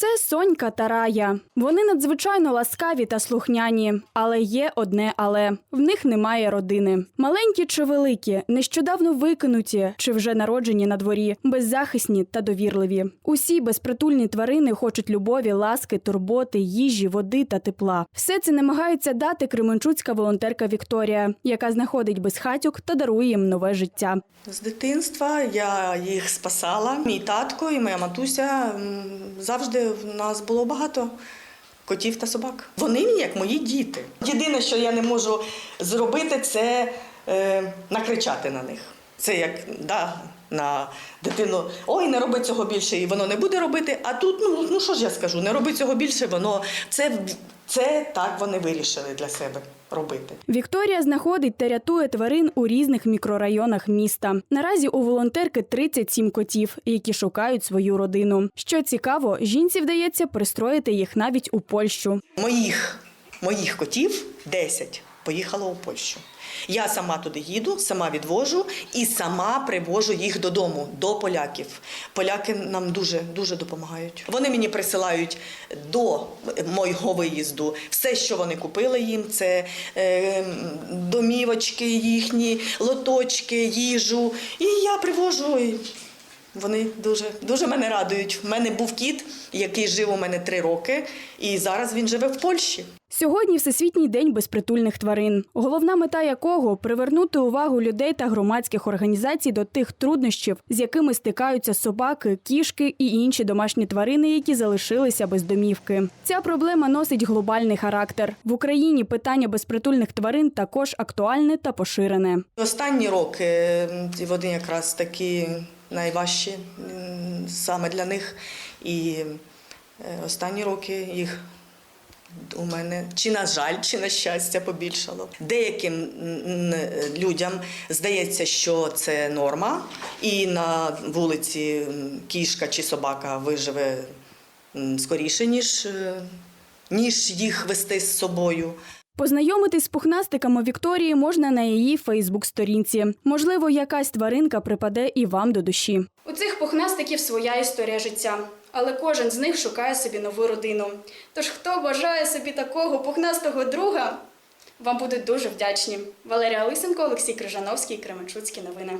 Це Сонька та Рая. Вони надзвичайно ласкаві та слухняні, але є одне але в них немає родини. Маленькі чи великі, нещодавно викинуті чи вже народжені на дворі, беззахисні та довірливі. Усі безпритульні тварини хочуть любові, ласки, турботи, їжі, води та тепла. Все це намагається дати кременчуцька волонтерка Вікторія, яка знаходить безхатьок та дарує їм нове життя. З дитинства я їх спасала. Мій татко і моя матуся завжди в нас було багато котів та собак. Вони мені як мої діти. Єдине, що я не можу зробити, це е, накричати на них. Це як да, на дитину, ой, не роби цього більше, і воно не буде робити. А тут, ну, ну що ж я скажу, не роби цього більше, воно це, це так вони вирішили для себе робити. Вікторія знаходить та рятує тварин у різних мікрорайонах міста. Наразі у волонтерки 37 котів, які шукають свою родину. Що цікаво, жінці вдається пристроїти їх навіть у Польщу. Моїх, моїх котів 10 поїхало у Польщу. Я сама туди їду, сама відвожу і сама привожу їх додому, до поляків. Поляки нам дуже дуже допомагають. Вони мені присилають до мого виїзду все, що вони купили їм. Це е, домівочки їхні, лоточки, їжу. І я привожу. Вони дуже, дуже мене радують. В мене був кіт, який жив у мене три роки, і зараз він живе в Польщі. Сьогодні Всесвітній день безпритульних тварин, головна мета якого привернути увагу людей та громадських організацій до тих труднощів, з якими стикаються собаки, кішки і інші домашні тварини, які залишилися без домівки. Ця проблема носить глобальний характер. В Україні питання безпритульних тварин також актуальне та поширене. Останні роки вони якраз такі найважчі саме для них. І е, останні роки їх у мене чи на жаль, чи на щастя побільшало. Деяким людям здається, що це норма, і на вулиці кішка чи собака виживе скоріше, ніж, е, ніж їх вести з собою. Познайомитись з пухнастиками Вікторії можна на її Фейсбук-сторінці. Можливо, якась тваринка припаде і вам до душі. У цих пухнастиків своя історія життя, але кожен з них шукає собі нову родину. Тож, хто бажає собі такого пухнастого друга, вам будуть дуже вдячні. Валерія Лисенко, Олексій Крижановський, Кременчуцькі новини.